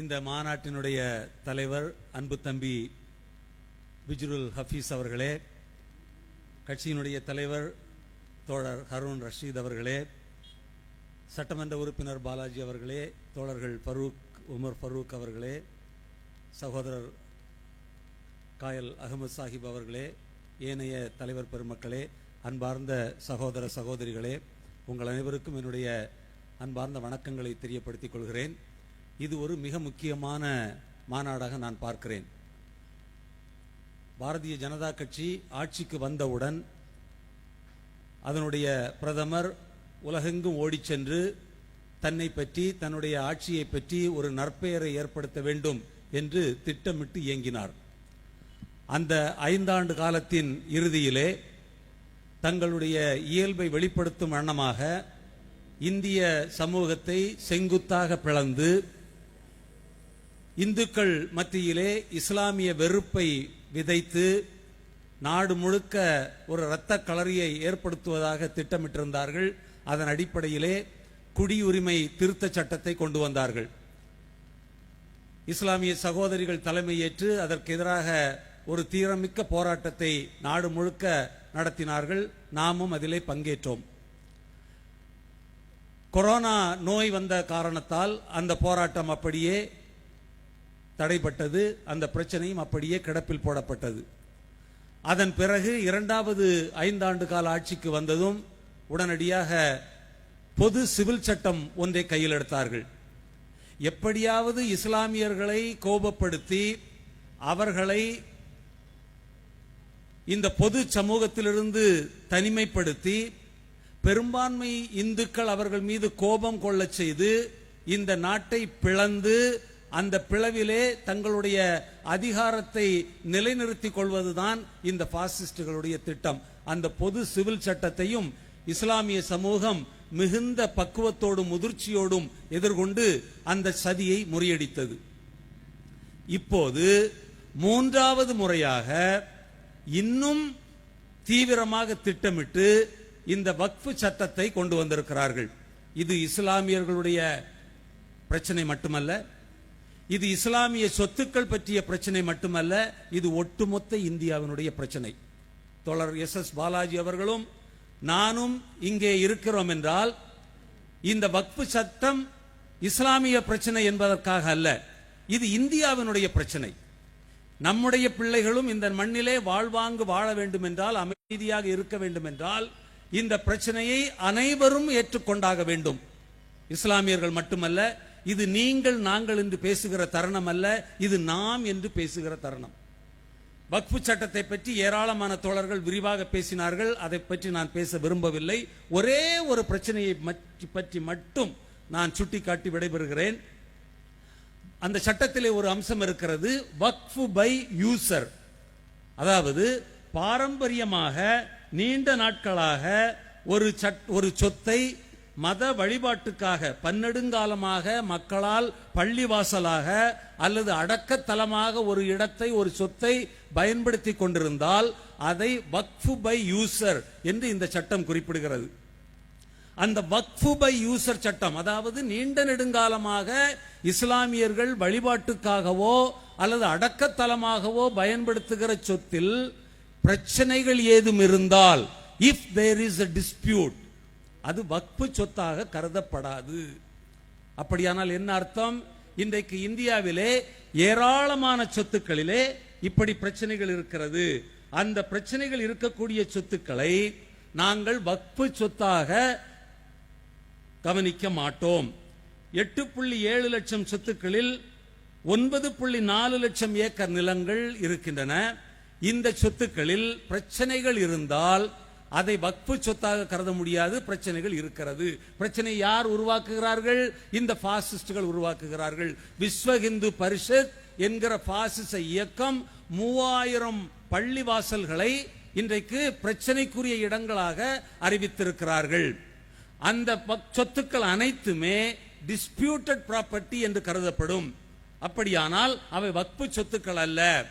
இந்த மாநாட்டினுடைய தலைவர் அன்பு தம்பி பிஜ்ருல் ஹஃபீஸ் அவர்களே கட்சியினுடைய தலைவர் தோழர் ஹருண் ரஷீத் அவர்களே சட்டமன்ற உறுப்பினர் பாலாஜி அவர்களே தோழர்கள் ஃபரூக் உமர் ஃபரூக் அவர்களே சகோதரர் காயல் அகமது சாஹிப் அவர்களே ஏனைய தலைவர் பெருமக்களே அன்பார்ந்த சகோதர சகோதரிகளே உங்கள் அனைவருக்கும் என்னுடைய அன்பார்ந்த வணக்கங்களை தெரியப்படுத்திக் கொள்கிறேன். இது ஒரு மிக முக்கியமான மாநாடாக நான் பார்க்கிறேன். பாரதிய ஜனதா கட்சி ஆட்சிக்கு வந்தவுடன் அதனுடைய பிரதமர் உலகெங்கும் ஓடிச் சென்று தன்னை பற்றி தன்னுடைய ஆட்சியை பற்றி ஒரு நற்பெயரை ஏற்படுத்த வேண்டும் என்று திட்டமிட்டு இயங்கினார். அந்த ஐந்தாண்டு காலத்தின் இறுதியிலே தங்களுடைய இயல்பை வெளிப்படுத்தும் வண்ணமாக இந்திய சமூகத்தை செங்குத்தாக பிளந்து இந்துக்கள் மத்தியிலே இஸ்லாமிய வெறுப்பை விதைத்து நாடு முழுக்க ஒரு இரத்த களரியை ஏற்படுத்துவதாக திட்டமிட்டிருந்தார்கள். அதன் அடிப்படையிலே குடியுரிமை திருத்த சட்டத்தை கொண்டு வந்தார்கள். இஸ்லாமிய சகோதரிகள் தலைமையேற்று அதற்கு எதிராக ஒரு தீரமிக்க போராட்டத்தை நாடு முழுக்க நடத்தினார்கள். நாமும் அதிலே பங்கேற்றோம். கொரோனா நோய் வந்த காரணத்தால் அந்த போராட்டம் அப்படியே தடைப்பட்டது. அந்த பிரச்சனையும் அப்படியே கிடப்பில் போடப்பட்டது. அதன் பிறகு இரண்டாவது ஐந்தாண்டு கால ஆட்சிக்கு வந்ததும் உடனடியாக பொது சிவில் சட்டம் ஒன்றை கையில் எடுத்தார்கள். எப்படியாவது இஸ்லாமியர்களை கோபப்படுத்தி அவர்களை இந்த பொது சமூகத்திலிருந்து தனிமைப்படுத்தி பெரும்பான்மை இந்துக்கள் அவர்கள் மீது கோபம் கொள்ளச் செய்து இந்த நாட்டை பிளந்து அந்த பிளவிலே தங்களுடைய அதிகாரத்தை நிலைநிறுத்தி கொள்வதுதான் இந்த பாசிஸ்டுகளுடைய திட்டம். அந்த பொது சிவில் சட்டத்தையும் இஸ்லாமிய சமூகம் மிகுந்த பக்குவத்தோடும் முதிர்ச்சியோடும் எதிர்கொண்டு அந்த சதியை முறியடித்தது. இப்போது மூன்றாவது முறையாக இன்னும் தீவிரமாக திட்டமிட்டு இந்த வக்ஃபு சட்டத்தை கொண்டு வந்திருக்கிறார்கள். இது இஸ்லாமியர்களுடைய பிரச்சனை மட்டுமல்ல இது இஸ்லாமிய சொத்துக்கள் பற்றிய பிரச்சனை மட்டுமல்ல இது ஒட்டுமொத்த இந்தியாவினுடைய பிரச்சனை. தோழர் எஸ் எஸ் பாலாஜி அவர்களும் நானும் இங்கே இருக்கிறோம் என்றால் இந்த வக்ஃபு சட்டம் இஸ்லாமிய பிரச்சனை என்பதற்காக அல்ல இது இந்தியாவினுடைய பிரச்சனை. நம்முடைய பிள்ளைகளும் இந்த மண்ணிலே வாழ்வாங்கு வாழ வேண்டும் என்றால் அமைதியாக இருக்க வேண்டும் என்றால் இந்த பிரச்சனையை அனைவரும் ஏற்றுக்கொண்டாக வேண்டும். இஸ்லாமியர்கள் மட்டுமல்ல இது நீங்கள் நாங்கள் என்று பேசுகிற தருணம் அல்ல இது நாம் என்று பேசுகிற தருணம். வக்ஃபு சட்டத்தை பற்றி ஏராளமான தோழர்கள் விரிவாக பேசினார்கள் அதை பற்றி நான் பேச விரும்பவில்லை. ஒரே ஒரு பிரச்சனையை மற்றி- பற்றி மட்டும் நான் சுட்டிக்காட்டி விடைபெறுகிறேன். அந்த சட்டத்திலே ஒரு அம்சம் இருக்கிறது வக்ஃபு பை யூசர். அதாவது பாரம்பரியமாக நீண்ட நாட்களாக ஒரு சட் ஒரு சொத்தை மத வழிபாட்டுக்காக பன்னெடுங்காலமாக மக்களால் பள்ளிவாசலாக அல்லது அடக்கத்தலமாக ஒரு இடத்தை ஒரு சொத்தை பயன்படுத்தி கொண்டிருந்தால் அதை வக்ஃபு பை யூசர் என்று இந்த சட்டம் குறிப்பிடுகிறது. அந்த வக்ஃபு பை யூசர் சட்டம் அதாவது நீண்ட நெடுங்காலமாக இஸ்லாமியர்கள் வழிபாட்டுக்காகவோ அல்லது அடக்கத்தலமாகவோ பயன்படுத்துகிற சொத்தில் பிரச்சனைகள் ஏதும் இருந்தால் if there is a dispute அது வக்பு சொத்தாக கருதப்படாது. அப்படியானால் என்ன அர்த்தம்? இன்றைக்கு இந்தியாவிலே ஏராளமான சொத்துக்களிலே இப்படி பிரச்சனைகள் இருக்கிறது. அந்த பிரச்சனைகள் இருக்கக்கூடிய சொத்துக்களை நாங்கள் வக்பு சொத்தாக கவனிக்க மாட்டோம். எட்டு புள்ளி ஏழு லட்சம் சொத்துக்களில் ஒன்பது புள்ளி நாலு லட்சம் ஏக்கர் நிலங்கள் இருக்கின்றன. இந்த சொத்துக்களில் பிரச்சனைகள் இருந்தால் அதை வக்ஃபு சொத்தாக கருத முடியாது. பிரச்சனைகள் இருக்கிறது. பிரச்சனை யார் உருவாக்குகிறார்கள்? இந்த பாசிஸ்டுகள் உருவாக்குகிறார்கள். விஸ்வ ஹிந்து பரிஷத் என்கிற பாசிச இயக்கம் மூவாயிரம் பள்ளிவாசல்களை இன்றைக்கு பிரச்சனைக்குரிய இடங்களாக அறிவித்திருக்கிறார்கள். அந்த பக்- சொத்துக்கள் அனைத்துமே டிஸ்பியூட்டட் ப்ராப்பர்ட்டி என்று கருதப்படும். அப்படியானால் அவை வக்பு சொத்துக்கள் அல்ல.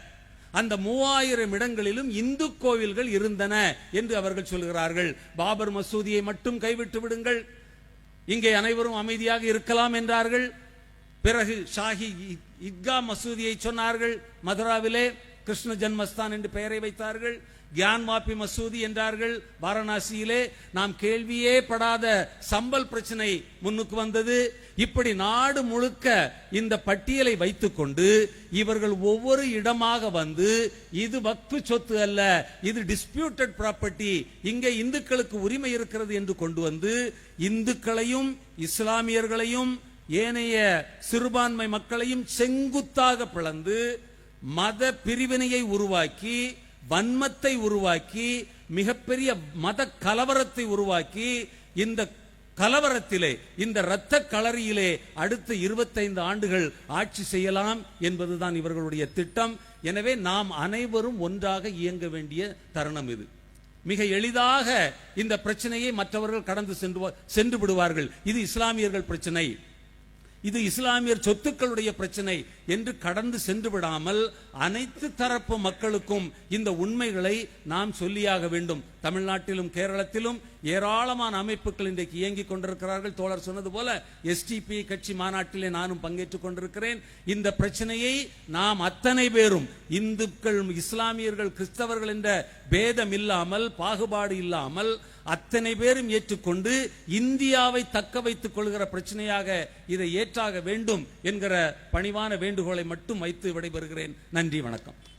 அந்த மூவாயிரம் இடங்களிலும் இந்து கோவில்கள் இருந்தன என்று அவர்கள் சொல்கிறார்கள். பாபர் மசூதியை மட்டும் கைவிட்டு விடுங்கள். இங்கே அனைவரும் அமைதியாக இருக்கலாம் என்றார்கள். பிறகு ஷாஹி இத்கா மசூதியை சொன்னார்கள். மதுராவிலே கிருஷ்ண ஜன்மஸ்தான் என்று பெயரை வைத்தார்கள். கியான் வாபி மசூதி என்றார்கள். வாரணாசியிலே நாம் கேள்வியே படாத சம்பல் பிரச்சனை முன்னுக்கு வந்தது. இப்படி நாடு முழுக்க இந்த பட்டியலை வைத்துக்கொண்டு இவர்கள் ஒவ்வொரு இடமாக வந்து இது வக்ஃபு சொத்து அல்ல இது டிஸ்பியூட்டட் ப்ராப்பர்ட்டி இங்கே இந்துக்களுக்கு உரிமை இருக்கிறது என்று கொண்டு வந்து இந்துக்களையும் இஸ்லாமியர்களையும் ஏனைய சிறுபான்மை மக்களையும் செங்குத்தாக பிளந்து மத பிரிவினையை உருவாக்கி வன்மத்தை உருவாக்கி மிகப்பெரிய மத கலவரத்தை உருவாக்கி இந்த கலவரத்திலே இந்த இரத்த களரியிலே அடுத்த 25 ஆண்டுகள் ஆட்சி செய்யலாம் என்பதுதான் இவர்களுடைய திட்டம். எனவே நாம் அனைவரும் ஒன்றாக இயங்க வேண்டிய தருணம் இது. மிக எளிதாக இந்த பிரச்சனையை மற்றவர்கள் கடந்து சென்று சென்று விடுவார்கள். இது இஸ்லாமியர்கள் பிரச்சனை. இது இஸ்லாமியர் சொத்துக்களுடைய பிரச்சனை என்று கடந்து சென்று விடாமல் அனைத்து தரப்பு மக்களுக்கும் இந்த உண்மைகளை நாம் சொல்லியாக வேண்டும். தமிழ்நாட்டிலும் கேரளத்திலும் ஏராளமான அமைப்புகள் இன்றைக்கு இயங்கிக் கொண்டிருக்கிறார்கள். தோழர் சொன்னது போல எஸ்டிபி கட்சி மாநாட்டிலே நானும் பங்கேற்றுக் கொண்டிருக்கிறேன். இந்த பிரச்சனையை நாம் அத்தனை பேரும் இந்துக்கள் இஸ்லாமியர்கள் கிறிஸ்தவர்கள் என்ற பேதம் இல்லாமல் பாகுபாடு இல்லாமல் அத்தனை பேரும் ஏற்றுக்கொண்டு இந்தியாவை தக்க வைத்துக் கொள்கிற பிரச்சனையாக இதை ஏற்றாக வேண்டும் என்கிற பணிவான வேண்டுகோளை மட்டும் வைத்து விடைபெறுகிறேன். நன்றி வணக்கம்.